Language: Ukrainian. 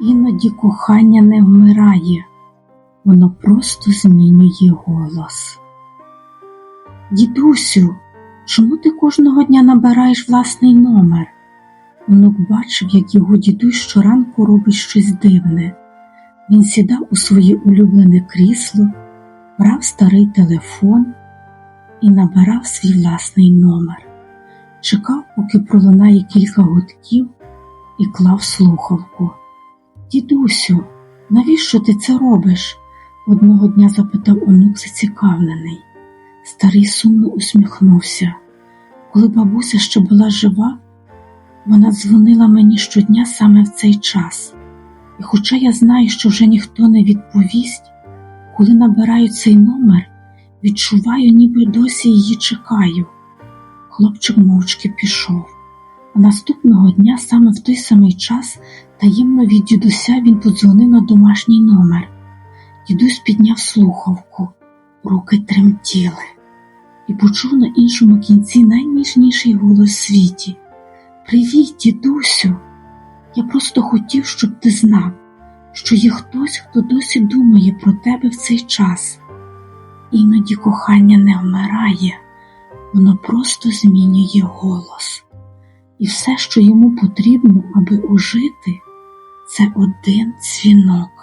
Іноді кохання не вмирає, воно просто змінює голос. Дідусю, чому ти кожного дня набираєш власний номер? Онук бачив, як його дідусь щоранку робить щось дивне. Він сідав у своє улюблене крісло, брав старий телефон і набирав свій власний номер. Чекав, поки пролунає кілька гудків, і клав слухавку. Дідусю, навіщо ти це робиш? одного дня запитав онук зацікавлений. Старий сумно усміхнувся. Коли бабуся ще була жива, вона дзвонила мені щодня саме в цей час. І хоча я знаю, що вже ніхто не відповість, коли набираю цей номер, відчуваю, ніби досі її чекаю. Хлопчик мовчки пішов. Наступного дня, саме в той самий час, таємно від дідуся він подзвонив на домашній номер. Дідусь підняв слухавку, руки тремтіли і почув на іншому кінці найніжніший голос світі. Привіт, дідусю! Я просто хотів, щоб ти знав, що є хтось, хто досі думає про тебе в цей час. Іноді кохання не вмирає, воно просто змінює голос. І все, що йому потрібно, аби ожити, це один дзвінок.